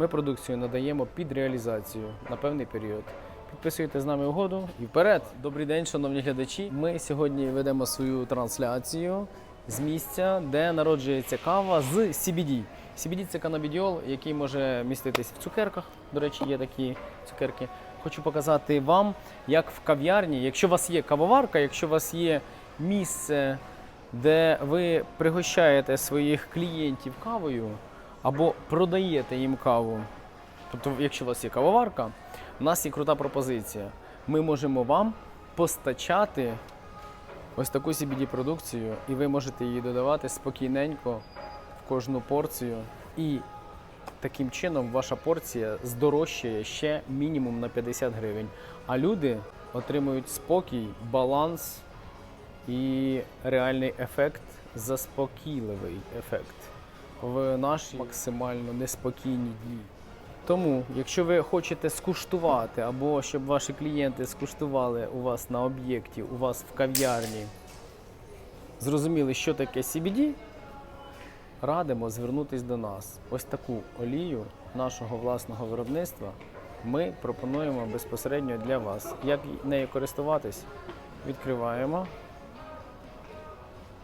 Ми продукцію надаємо під реалізацію на певний період. Підписуйте з нами угоду і вперед! Добрий день, шановні глядачі. Ми сьогодні ведемо свою трансляцію з місця, де народжується кава з CBD. CBD – це канабідіол, який може міститись в цукерках. До речі, є такі цукерки. Хочу показати вам, як в кав'ярні, якщо у вас є кавоварка, якщо у вас є місце, де ви пригощаєте своїх клієнтів кавою або продаєте їм каву. Тобто, якщо у вас є кавоварка, у нас є крута пропозиція. Ми можемо вам постачати ось таку CBD продукцію, і ви можете її додавати спокійненько в кожну порцію. І таким чином ваша порція здорожчає ще мінімум на 50 гривень. А люди отримують спокій, баланс і реальний ефект, заспокійливий ефект в наші максимально неспокійні дні. Тому, якщо ви хочете скуштувати, або щоб ваші клієнти скуштували у вас на об'єкті, у вас в кав'ярні, зрозуміли, що таке CBD, радимо звернутись до нас. Ось таку олію нашого власного виробництва ми пропонуємо безпосередньо для вас. Як нею користуватись? Відкриваємо.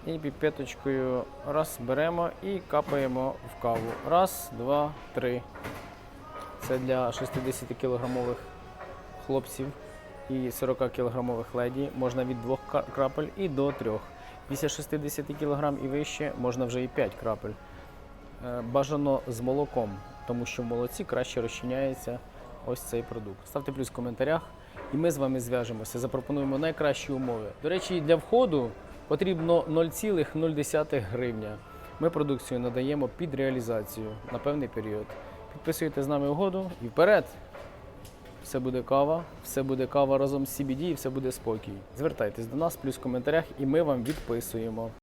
І піпеточкою раз беремо і капаємо в каву. Раз, два, три. Це для 60 кілограмових хлопців і 40 кілограмових леді. Можна від двох крапель і до трьох. Після 60 кілограм і вище можна вже і 5 крапель. Е, Бажано з молоком, тому що в молоці краще розчиняється ось цей продукт. Ставте плюс в коментарях, і ми з вами зв'яжемося. Запропонуємо найкращі умови. До речі, для входу потрібно 0,0 гривня. Ми продукцію надаємо під реалізацію на певний період. Підписуйте з нами угоду і вперед! Все буде кава, все буде кава разом з CBD і все буде спокій. Звертайтесь до нас, плюс в коментарях, і ми вам відписуємо.